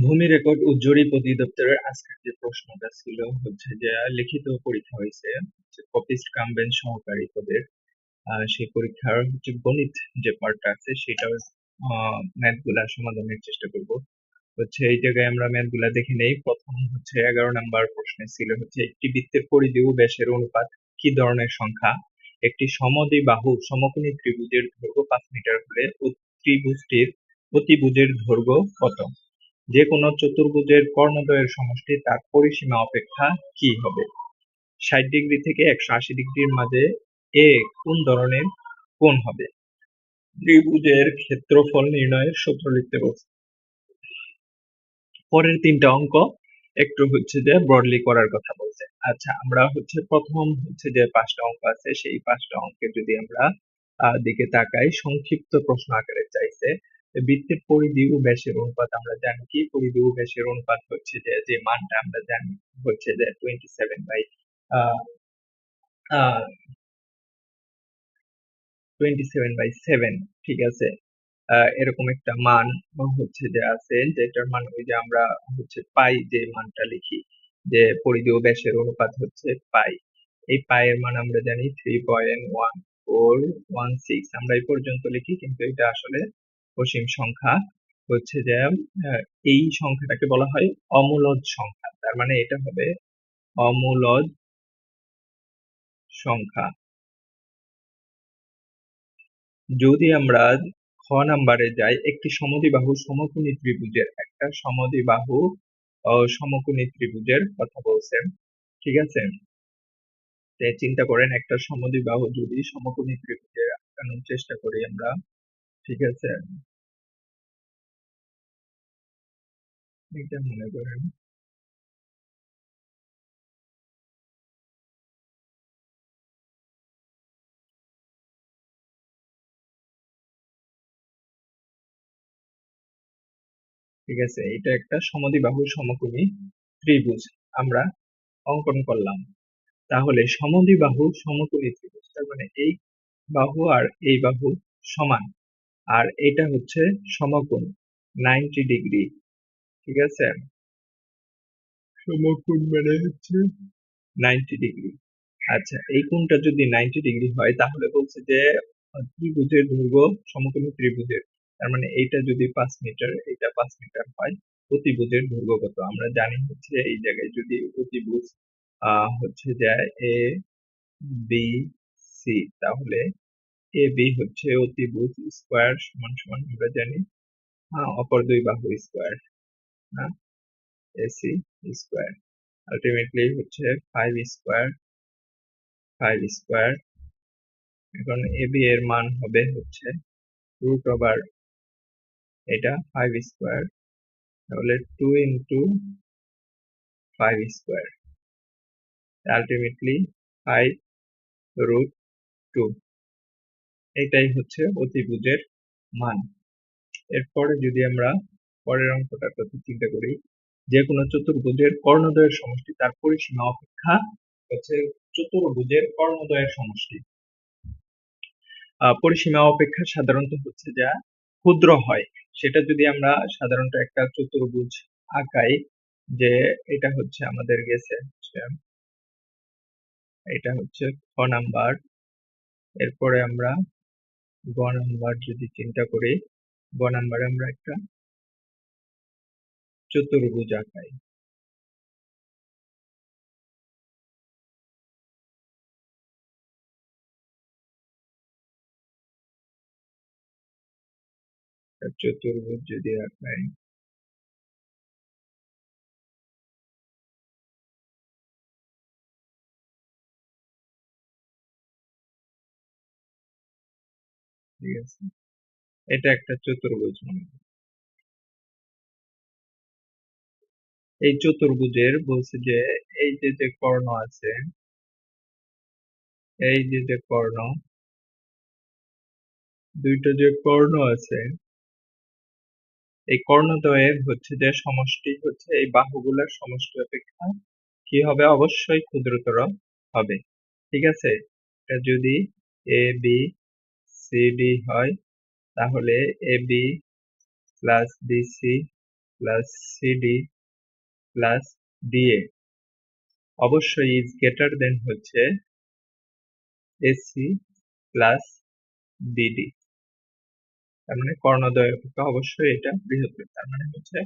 ভূমি রেকর্ড ও জরিপ অধিদপ্তরের আজকের যে প্রশ্নটা ছিল হচ্ছে যে লিখিত পরীক্ষা হয়েছে কপিস্ট কামবেন সহকারী পদের সেই পরীক্ষার হচ্ছে গণিত যে পার্টটা আছে সেটার ম্যাথগুলা সমাধানের চেষ্টা করব। হচ্ছে এই জায়গায় আমরা ম্যাথগুলা দেখে নেই। প্রথম হচ্ছে এগারো নাম্বার প্রশ্নে ছিল হচ্ছে একটি বৃত্তের পরিধি ও ব্যাসের অনুপাত কি ধরনের সংখ্যা? একটি সমদ্বিবাহু সমকোণী ত্রিভুজের দৈর্ঘ্য পাঁচ মিটার হলে ত্রিভুজটির অতিভুজের দৈর্ঘ্য কত? যে কোনো চতুর্ভুজের কর্ণদ্বয়ের সমষ্টি তার পরিসীমা অপেক্ষা কি হবে? ষাট ডিগ্রি থেকে একশো আশি ডিগ্রির মাঝে এ কোন ধরনের কোণ হবে? ত্রিভুজের ক্ষেত্রফল নির্ণয়ের সূত্র লিখতে বলছে। পরের তিনটা অঙ্ক, একটু হচ্ছে যে ব্রডলি করার কথা বলছে। আচ্ছা আমরা হচ্ছে প্রথম হচ্ছে যে পাঁচটা অঙ্ক আছে, সেই পাঁচটা অঙ্কে যদি আমরা দিকে তাকাই, সংক্ষিপ্ত প্রশ্ন আকারে চাইছে। বৃত্তের পরিধি ও ব্যাসের অনুপাত আমরা জানি কি? পরিধি ও ব্যাসের অনুপাত হচ্ছে যে যে মানটা আমরা জানি হচ্ছে যে twenty seven by twenty seven by seven ঠিক আছে? এরকম একটা মান হচ্ছে যে আছে, যেটার মান ওই যে আমরা হচ্ছে পাই যে মানটা লিখি, যে পরিধি ও ব্যাসের অনুপাত হচ্ছে পাই। এই পায়ের মান আমরা জানি three point one four one six আমরা এই পর্যন্ত লিখি, কিন্তু এটা আসলে অসীম সংখ্যা হচ্ছে যে এই সংখ্যাটাকে বলা হয় অমূলদ সংখ্যা। তার মানে এটা হবে অমূলদ সংখ্যা। যদি আমরা খ নাম্বারে যাই একটি সমদ্বিবাহু সমকোণী ত্রিভুজের একটা সমদ্বিবাহু আহ, সমকোণী ত্রিভুজের কথা বলছেন ঠিক আছে? চিন্তা করেন একটা সমদ্বিবাহু যদি সমকোণী ত্রিভুজের আঁকানোর চেষ্টা করি আমরা ঠিক আছে? এটা মনে করেন ঠিক আছে এটা একটা সমদ্বিবাহু সমকোণী ত্রিভুজ। আমরা অঙ্কন করলাম। তাহলে সমদ্বিবাহু সমকোণী ত্রিভুজ, তার মানে এই বাহু আর এই বাহু সমান। আর এটা হচ্ছে সমকোণ নাইনটি ডিগ্রি ঠিক আছে? সমকোণ মানে হচ্ছে নাইনটি ডিগ্রি আচ্ছা এই কোণটা যদি নাইনটি ডিগ্রি হয় তাহলে বলছে যে ত্রিভুজের দৈর্ঘ্য সমকোণী ত্রিভুজের। তার মানে এইটা যদি পাঁচ মিটার এটা পাঁচ মিটার হয় অতিভুজের দৈর্ঘ্য কত আমরা জানি হচ্ছে এই জায়গায় যদি অতিভুজ হচ্ছে যে এ বি সি তাহলে এ বি হচ্ছে অতিভুজ স্কোয়ার সমান সমান আমরা জানি অপর দুই বাহু স্কোয়ার। হ্যাঁ এসি স্কোয়ার আলটিমেটলি হচ্ছে ফাইভ স্কোয়ার ফাইভ স্কোয়ার এখন এবি এর মান হবে হচ্ছে রুট ওভার এটা ফাইভ স্কোয়ার তাহলে two into five square ultimately five root two এটাই হচ্ছে অতিভুজের মান। এরপরে যদি আমরা পরের অঙ্কটার কথা চিন্তা করি যে কোনো চতুর্ভুজের কর্ণদ্বয়ের সমষ্টি, তার পরিসীমা অপেক্ষা হচ্ছে চতুর্ভুজের কর্ণদ্বয়ের সমষ্টি। পরিসীমা অপেক্ষা সাধারণত হচ্ছে যা ক্ষুদ্র হয়। সেটা যদি আমরা সাধারণত একটা চতুর্ভুজ আঁকাই, যে এটা হচ্ছে আমাদের গেছে এটা হচ্ছে খ নাম্বার। এরপরে আমরা গ নাম্বার যদি চিন্তা করি, গ নাম্বারে আমরা একটা চতুর্ভুজ আঁকাই একটা চতুর্ভুজ যদি আঁকাই ঠিক আছে। এটা একটা চতুর্ভুজ মনে এই চতুর্ভুজের বলছে যে, এই যে যে কর্ণ আছে, এই যে যে কর্ণ, দুইটা যে কর্ণ আছে, এই কর্ণদ্বয়ের হচ্ছে যে সমষ্টি হচ্ছে, এই বাহুগুলোর সমষ্টি অপেক্ষা কি হবে? অবশ্যই ক্ষুদ্রতর হবে। ঠিক আছে? এটা যদি এ বি সি ডি হয়, তাহলে A B plus BC plus CD plus DA অবশ্যই ইজ গ্রেটার দেন হচ্ছে এসি প্লাস ডিডি তার মানে কর্ণদ্বয় অপেক্ষা অবশ্যই এটা বৃহত্তর। তার মানে হচ্ছে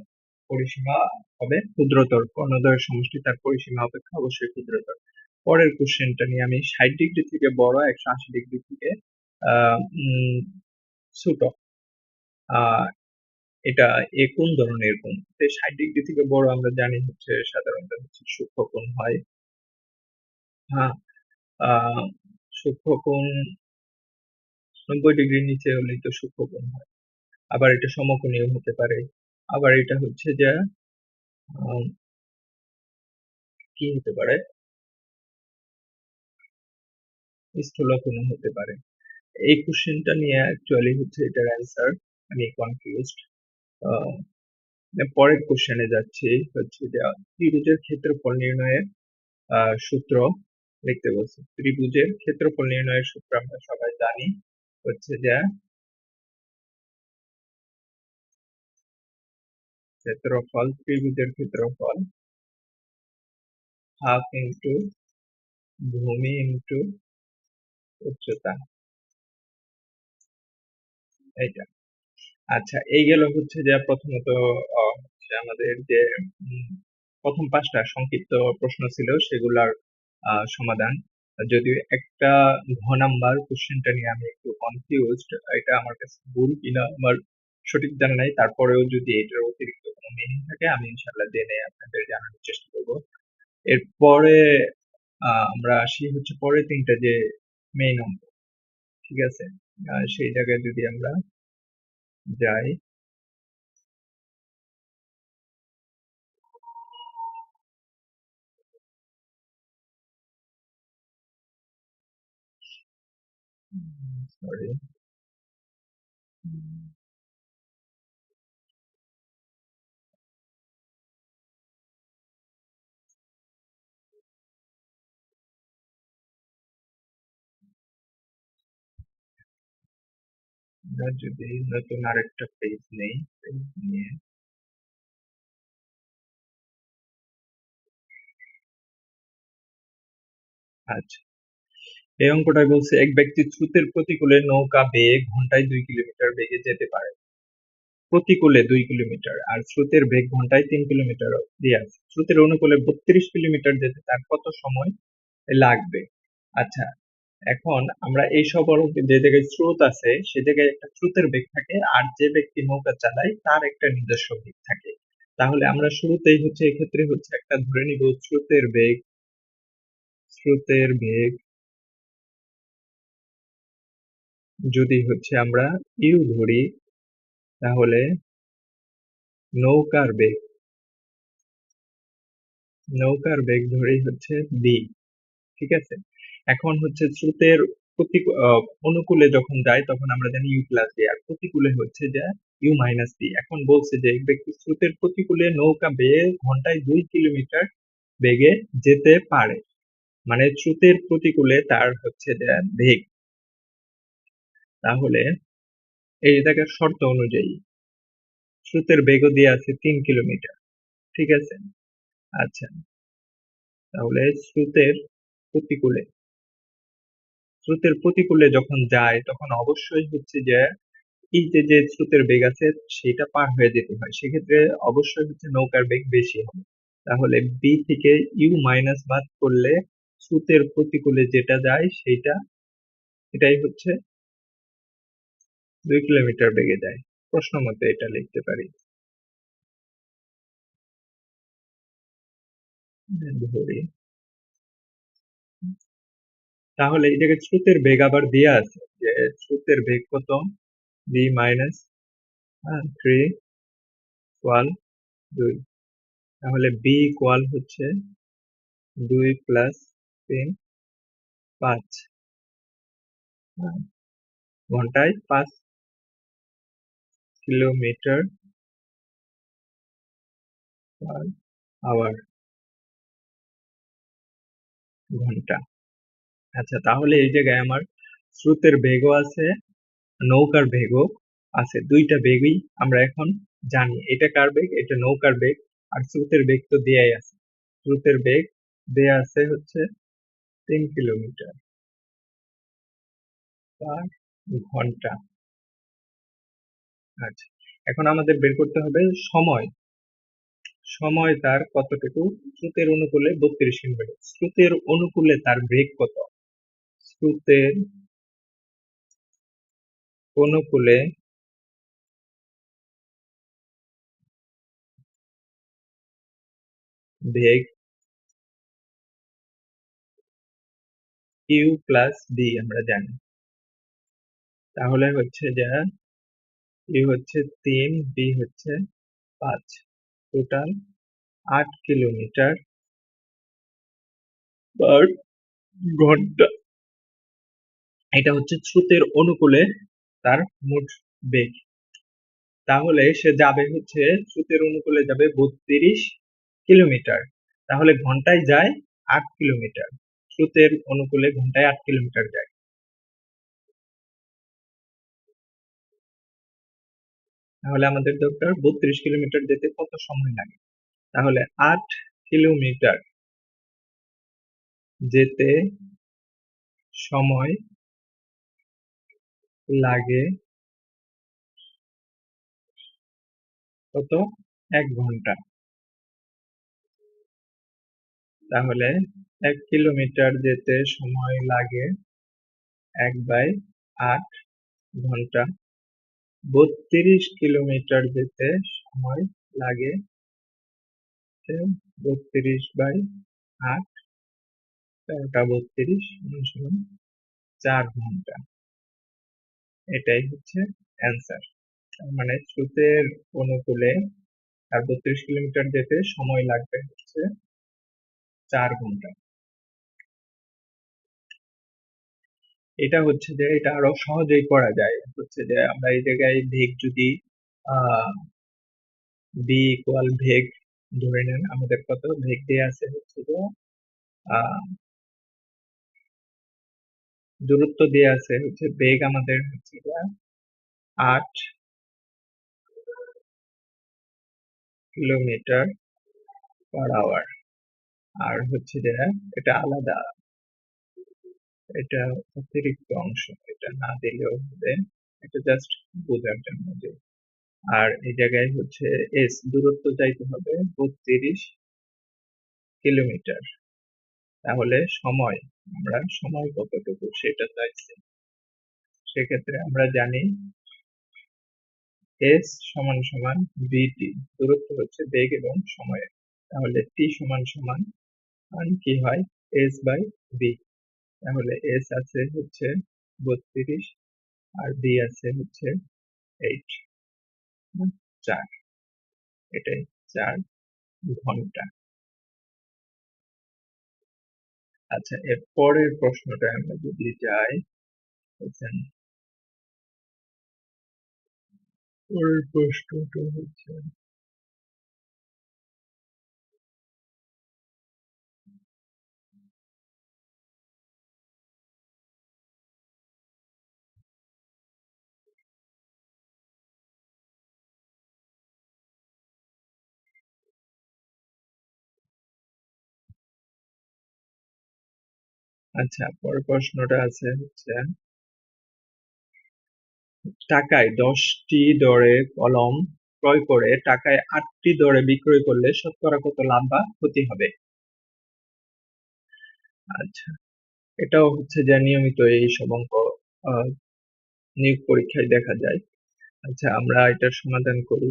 পরিসীমা হবে ক্ষুদ্রতর। কর্ণদ্বয়ের সমষ্টি তার পরিসীমা অপেক্ষা অবশ্যই ক্ষুদ্রতর। পরের কোশ্চেনটা নিয়ে আমি ষাট ডিগ্রি থেকে বড়, একশো আশি ডিগ্রি থেকে ছোট। এটা এ কোন ধরনের কোণ ষাট ডিগ্রি থেকে বড় আমরা জানি হচ্ছে সাধারণত হচ্ছে সূক্ষ্মকোণ হয়। হ্যাঁ সূক্ষ্মকোণ নব্বই ডিগ্রির নিচে হলেই তো সূক্ষ্মকোণ হয়। আবার এটা সমকোণীয় হতে পারে। আবার এটা হচ্ছে যে কি হতে পারে? স্থূলকোণ হতে পারে। এই কোশ্চেনটা নিয়ে অ্যাকচুয়ালি হচ্ছে এটার অ্যান্সার আমি কনফিউজড পরের কোশ্চেনে যাচ্ছি, হচ্ছে যে ত্রিভুজের ক্ষেত্রফল নির্ণয়ের সূত্র লিখতে বলছে। ত্রিভুজের ক্ষেত্রফল নির্ণয়ের সূত্র আমরা সবাই জানি, হচ্ছে যে ক্ষেত্রফল, ত্রিভুজের ক্ষেত্রফল হাফ ইন্টু ভূমি ইন্টু উচ্চতা। এইটা। আচ্ছা এই গেল হচ্ছে যে প্রথমত হচ্ছে আমাদের যে প্রথম পাঁচটা সংক্ষিপ্ত প্রশ্ন ছিল সেগুলার সমাধান। যদিও একটা ঘ নাম্বার কোশ্চেনটা নিয়ে আমি একটু কনফিউজড এটা আমার কাছে ভুল কিনা আমার সঠিক জানা নাই। তারপরেও যদি এটার অতিরিক্ত কোনো মিনিং থাকে, আমি ইনশাল্লাহ জেনে আপনাদের জানানোর চেষ্টা করব। এরপরে আমরা আসি হচ্ছে পরে তিনটা যে মেইন অঙ্ক, ঠিক আছে? সেই জায়গায় যদি আমরা যাই সরি আমরা যদি নতুন আরেকটা পেজ নেই পেজ নিয়ে আচ্ছা। এই অঙ্কটায় বলছে, এক ব্যক্তি স্রোতের প্রতিকূলে নৌকা বেয়ে ঘন্টায় দুই কিলোমিটার বেগে যেতে পারে। প্রতিকূলে দুই কিলোমিটার, আর স্রোতের বেগ ঘন্টায় তিন কিলোমিটার দিয়ে আছে। স্রোতের অনুকূলে বত্রিশ কিলোমিটার যেতে তার কত সময় লাগবে? আচ্ছা এখন আমরা এই সব যে জায়গায় স্রোত আছে, সে জায়গায় একটা স্রোতের বেগ থাকে, আর যে ব্যক্তি নৌকা চালায়, তার একটা নিজস্ব বেগ থাকে। তাহলে আমরা শুরুতেই হচ্ছে, এক্ষেত্রে হচ্ছে একটা ধরে নিব স্রোতের বেগ। স্রোতের বেগ যদি হচ্ছে আমরা ইউ ধরি, তাহলে নৌকার বেগ নৌকার বেগ ধরেই হচ্ছে বি ঠিক আছে? এখন হচ্ছে স্রোতের প্রতি অনুকূলে যখন যায় তখন আমরা জানি ইউ প্লাস ডি আর প্রতিকূলে হচ্ছে যে ইউ মাইনাস ডি এখন বলছে যে ব্যক্তি স্রোতের প্রতিকূলে নৌকা বেয়ে ঘন্টায় দুই কিলোমিটার বেগে যেতে পারে। মানে স্রোতের প্রতিকূলে তার হচ্ছে যে বেগ। তাহলে এই জায়গার শর্ত অনুযায়ী স্রোতের বেগও দিয়ে আছে তিন কিলোমিটার। ঠিক আছে? আচ্ছা। তাহলে স্রোতের প্রতিকূলে স্রোতের প্রতিকূলে যখন যায়, তখন অবশ্যই হচ্ছে যে, এই যে যে স্রোতের বেগ আছে, সেটা পার হয়ে যেতে হয়। সেক্ষেত্রে অবশ্যই হচ্ছে নৌকার বেগ বেশি হবে। তাহলে বি থেকে ইউ মাইনাস বাদ করলে স্রোতের প্রতিকূলে যেটা যায় সেটা এটাই হচ্ছে দুই কিলোমিটার বেগে যায়। প্রশ্ন মতে এটা লিখতে পারি। ধরি। তাহলে এটাকে স্রোতের বেগ আবার দেওয়া আছে, যে স্রোতের বেগ কত বি মাইনাস থ্রি ইকুয়াল দুই। তাহলে বি ইকুয়াল হচ্ছে দুই প্লাস তিন, পাঁচ। ঘন্টায় পাঁচ কিলোমিটার আওয়ার ঘণ্টা। আচ্ছা তাহলে এই জায়গায় আমার স্রোতের বেগও আছে, নৌকার বেগও আছে। দুইটা বেগই আমরা এখন জানি। এটা কার বেগ এটা নৌকার বেগ আর স্রোতের বেগ তো দেয়াই আছে। স্রোতের বেগ দেয়া আছে হচ্ছে তিন কিলোমিটার পার ঘণ্টা। আচ্ছা এখন আমাদের বের করতে হবে সময়। সময় তার কতটুকু? স্রোতের অনুকূলে বত্রিশ কিলোমিটার স্রোতের অনুকূলে তার বেগ কত? স্রোতের অনুকূলে বেগ ইউ প্লাস ডি আমরা জানি তাহলে হচ্ছে যে ইউ হচ্ছে তিন বি হচ্ছে পাঁচ টোটাল আট কিলোমিটার পার ঘণ্টা এটা হচ্ছে স্রোতের অনুকূলে তার মোট বেগ। তাহলে সে যাবে হচ্ছে স্রোতের অনুকূলে যাবে বত্রিশ কিলোমিটার। তাহলে ঘন্টায় যায় আট কিলোমিটার। স্রোতের অনুকূলে ঘন্টায় আট কিলোমিটার যায়। তাহলে আমাদের দরকার বত্রিশ কিলোমিটার যেতে কত সময় লাগে? তাহলে আট কিলোমিটার যেতে সময় লাগে। কত? এক ঘণ্টা। তাহলে এক কিলোমিটার যেতে সময় লাগে এক বাই আট ঘণ্টা। বত্রিশ কিলোমিটার যেতে সময় লাগে বত্রিশ বাই আট। তেরোটা বত্রিশ চার ঘণ্টা। এটাই হচ্ছে অ্যান্সার মানে স্রোতের অনুকূলে আর বত্রিশ কিলোমিটার যেতে সময় লাগবে হচ্ছে চার ঘণ্টা। এটা হচ্ছে যে এটা আরও সহজেই করা যায়। হচ্ছে যে আমরা এই জায়গায় ভেগ যদি বি ইকুয়াল ভেগ ধরে নেন, আমাদের কত? ভেগ দেওয়া আছে হচ্ছে যে দূরত্ব দেওয়া আছে, হচ্ছে বেগ আমাদের হচ্ছে আট কিলোমিটার পার আওয়ার আর হচ্ছে যে এটা আলাদা, এটা অতিরিক্ত অংশ, এটা না দিলেও হবে, এটা জাস্ট বোঝার জন্য যে। আর এই জায়গায় হচ্ছে এস দূরত্ব যাইতে হবে বত্রিশ কিলোমিটার। তাহলে সময়, আমরা সময় কতটুকু সেটা চাইছি। সেক্ষেত্রে আমরা জানি এস সমান সমান বিটি দূরত্ব হচ্ছে বেগ এবং সময় তাহলে টি সমান সমান কি হয়? এস বাই বি তাহলে এস আছে হচ্ছে বত্রিশ, আর বি আছে হচ্ছে এইট চার। এটাই চার ঘণ্টা। আচ্ছা এর পরের প্রশ্নটা আমরা যদি যাই পরের প্রশ্নটা হচ্ছে আচ্ছা পরের প্রশ্নটা আছে হচ্ছে, টাকায় দশটি দরে কলম ক্রয় করে টাকায় আটটি দরে বিক্রয় করলে শতকরা কত লাভ বা ক্ষতি হবে? আচ্ছা এটাও হচ্ছে যে নিয়মিত এই সব অঙ্ক নিয়োগ পরীক্ষায় দেখা যায়। আচ্ছা আমরা এটার সমাধান করি।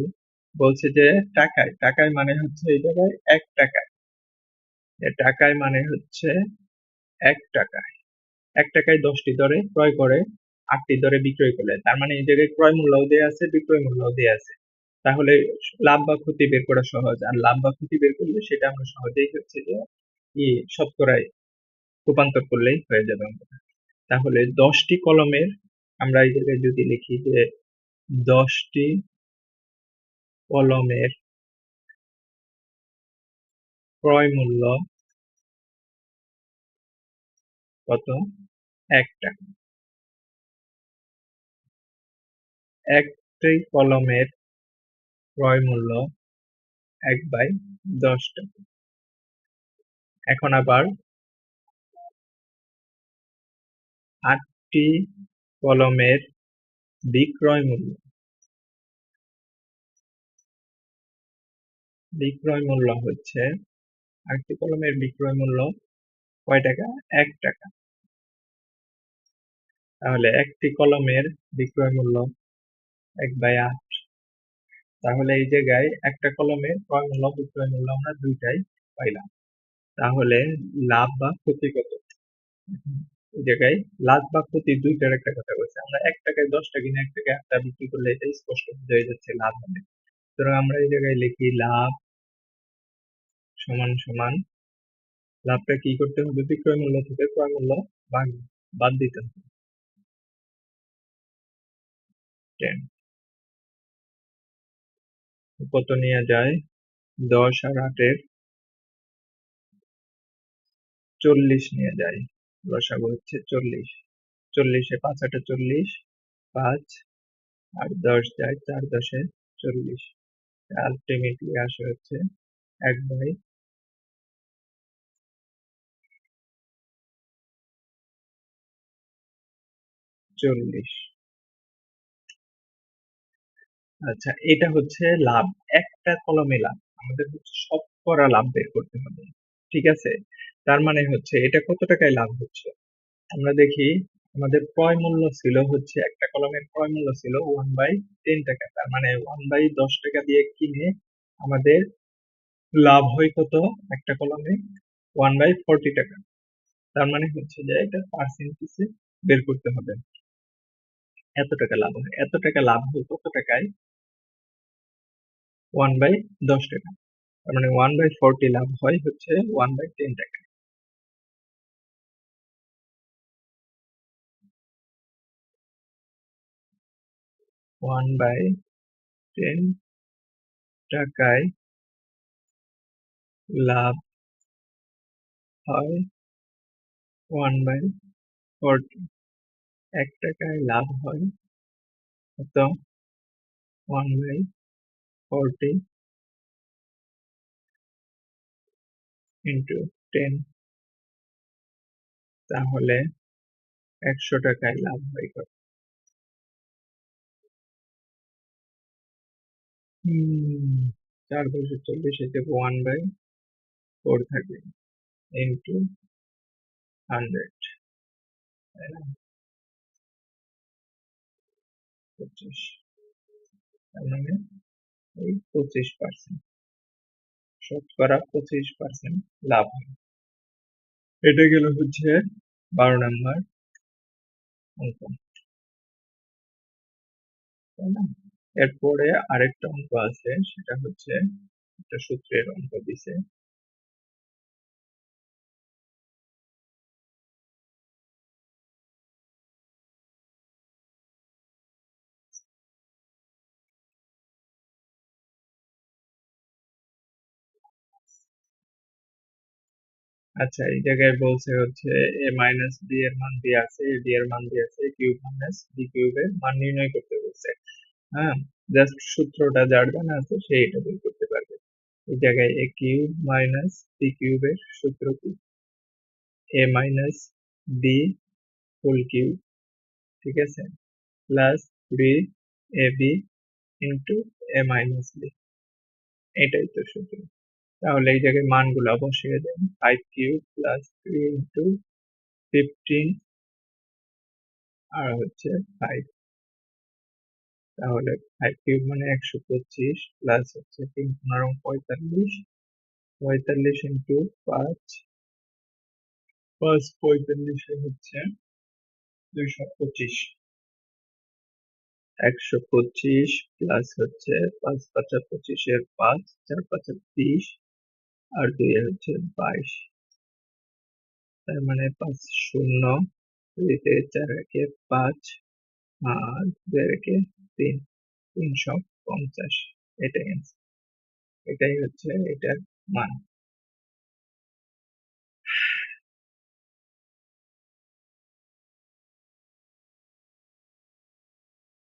বলছে যে টাকায় টাকায় মানে হচ্ছে এই জায়গায় এক টাকায়। টাকায় মানে হচ্ছে এক টাকায়। এক টাকায় দশটি দরে ক্রয় করে, আটটি দরে বিক্রয় করলে। তার মানে এই জায়গায় ক্রয় মূল্যও দেওয়া আছে, বিক্রয় মূল্যও দেওয়া আছে। তাহলে লাভ বা ক্ষতি বের করা সহজ। আর লাভ বা ক্ষতি বের করলে সেটা আমরা সহজেই হচ্ছে যে ই শতকরায় রূপান্তর করলেই হয়ে যাবে অঙ্কটা তাহলে দশটি কলমের আমরা এই জায়গায় যদি লিখি যে দশটি কলমের ক্রয় মূল্য কত এক টাকা একটি কলমের ক্রয় মূল্য এক বাই দশ টাকা। এখন আবার আটটি কলমের বিক্রয় মূল্য। বিক্রয় মূল্য হচ্ছে আটটি কলমের বিক্রয় মূল্য কয় টাকা? এক টাকা। তাহলে একটি কলমের বিক্রয় মূল্য এক বাই আট। তাহলে এই জায়গায় একটা কলমের ক্রয় মূল্য, বিক্রয় মূল্য আমরা দুইটাই পাইলাম। তাহলে লাভ বা ক্ষতি কত? এই জায়গায় লাভ বা ক্ষতি দুইটার একটা কথা বলছে। আমরা এক টাকায় দশটা কিনে এক টাকায় আটটা বিক্রি করলে এটা স্পষ্ট হয়ে যাচ্ছে লাভ হবে সুতরাং আমরা এই জায়গায় লিখি লাভ সমান সমান লাভটা কি করতে হবে? বিক্রয় মূল্য থেকে ক্রয় মূল্য বাদ দিতে হবে। কত নিয়ে যায়? দশ আর আটের চল্লিশ নিয়ে যায়। লসাগু হচ্ছে চল্লিশ। চল্লিশে পাঁচ আটে চল্লিশ, পাঁচ আর দশ যায় চার দশে চল্লিশ। আলটিমেটলি আসে হচ্ছে এক বাই চল্লিশ। আচ্ছা এটা হচ্ছে লাভ। একটা কলমে লাভ। আমাদের হচ্ছে সব করা লাভ বের করতে হবে, ঠিক আছে? তার মানে হচ্ছে এটা কত টাকায় লাভ হচ্ছে? আমরা দেখি, আমাদের ক্রয় মূল্য ছিল হচ্ছে, একটা কলমের ক্রয় মূল্য ছিল ওয়ান বাই টেন টাকা। তার মানে ওয়ান বাই দশ টাকা দিয়ে কিনে আমাদের লাভ হয় কত? একটা কলমে ওয়ান বাই ফোরটি টাকা। তার মানে হচ্ছে যে এটা পার্সেন্টেজে বের করতে হবে। এত টাকা লাভ হয়, এত টাকা লাভ হয় কত টাকায়? ওয়ান বাই দশ টাকা। তার মানে ওয়ান বাই ফোরটি লাভ হয় হচ্ছে ওয়ান বাই টেন টাকা। ওয়ান বাই টেন টাকায় লাভ হয় ওয়ান বাই ফোরটি এক টাকায় লাভ হয়। কত one by forty into ten তাহলে একশো টাকায় লাভ হয় কত চার বছর চল্লিশ এতে ওয়ান বাই ফোর থাকবে ইন্টু হান্ড্রেড পঁচিশ। তার মানে এই পঁচিশ পার্সেন্ট শতকরা পঁচিশ পার্সেন্ট লাভ হয়। এটা গেল হচ্ছে বারো নাম্বার অঙ্ক। তাই না? এরপরে আরেকটা অঙ্ক আছে, সেটা হচ্ছে একটা সূত্রের অঙ্ক দিছে। আচ্ছা এই জায়গায় বলছে হচ্ছে এ মাইনাস বি এর মান দিয়ে আছে এ বি এর মান দিয়ে আছে কিউব মাইনাস বি কিউবের মান নির্ণয় করতে বলছে। হ্যাঁ জাস্ট সূত্রটা যার জানা আছে সে এটা বের করতে পারবে। এই জায়গায় এ কিউব মাইনাস বি কিউবের সূত্র কি? A minus B full cube ঠিক আছে? Plus B A B into A minus B এটাই তো সূত্র। তাহলে এই জায়গায় মানগুলো বসিয়ে দেন। Five cube plus three into fifteen আর হচ্ছে ফাইভ তাহলে ফাইভ কিউব মানে একশো পঁচিশ প্লাস হচ্ছে তিন পনেরো পঁয়তাল্লিশ। পঁয়তাল্লিশ ইন্টু পাঁচ। পাঁচ পঁয়তাল্লিশে হচ্ছে দুইশো পঁচিশ। একশো পঁচিশ প্লাস হচ্ছে পাঁচ পাঁচা পঁচিশের পাঁচ, চার পাঁচা ত্রিশ। আর দুই হচ্ছে বাইশ। তার মানে পাঁচ শূন্য দুইতে চার একে পাঁচ, আর দুই একে তিন, তিনশো পঞ্চাশ। এটাই এটাই হচ্ছে এটার মান।